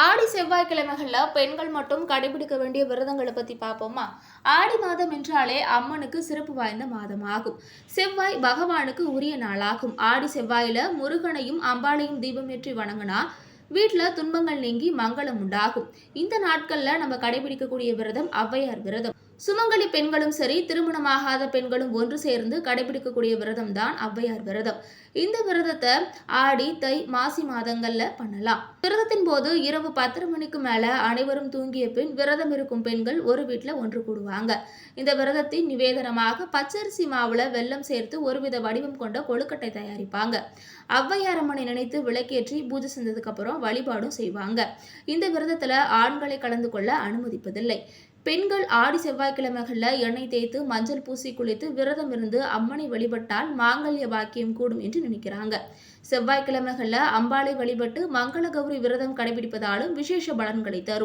ஆடி செவ்வாய்க்கிழமைகள்ல பெண்கள் மட்டும் கடைபிடிக்க வேண்டிய விரதங்களை பத்தி பார்ப்போமா? ஆடி மாதம் என்றாலே அம்மனுக்கு சிறப்பு வாய்ந்த மாதம் ஆகும் செவ்வாய் பகவானுக்கு உரிய நாளாகும். ஆடி செவ்வாயில முருகனையும் அம்பாளையும் தீபமேற்றி வணங்கினா வீட்டில் துன்பங்கள் நீங்கி மங்களம் உண்டாகும். இந்த நாட்களில் நம்ம கடைபிடிக்கக்கூடிய விரதம் ஔவையார் விரதம். சுமங்கலி பெண்களும் சரி திருமணமாகாத பெண்களும் ஒன்று சேர்ந்து கடைபிடிக்கக்கூடிய விரதம் தான் ஔவையார் விரதம். இந்த விரதத்தை ஆடி தை மாசி மாதங்கள்ல பண்ணலாம். விரதத்தின் போது இரவு பத்தரை மணிக்கு மேல அனைவரும் தூங்கிய பின் விரதம் இருக்கும் பெண்கள் ஒரு வீட்டில் ஒன்று கூடுவாங்க. இந்த விரதத்தின் நிவேதனமாக பச்சரிசி மாவுல வெல்லம் சேர்த்து ஒருவித வடிவம் கொண்ட கொழுக்கட்டை தயாரிப்பாங்க. ஔவையாரம்மனை நினைத்து விளக்கேற்றி பூஜை செஞ்சதுக்கு அப்புறம் வழிபாடும் செய்வாங்க. இந்த விரதத்துல ஆண்களை கலந்து கொள்ள அனுமதிப்பதில்லை. பெண்கள் ஆடி செவ்வாய்க்கிழமைகள்ல எண்ணெய் தேய்த்து மஞ்சள் பூசி குளித்து விரதம் இருந்து அம்மனை வழிபட்டால் மாங்கல்ய வாக்கியம் கூடும் என்று நினைக்கிறாங்க. செவ்வாய்க்கிழமைகளில் அம்பாளை வழிபட்டு மங்கள கௌரி விரதம் கடைபிடிப்பதாலும் விசேஷ பலன்களை தரும்.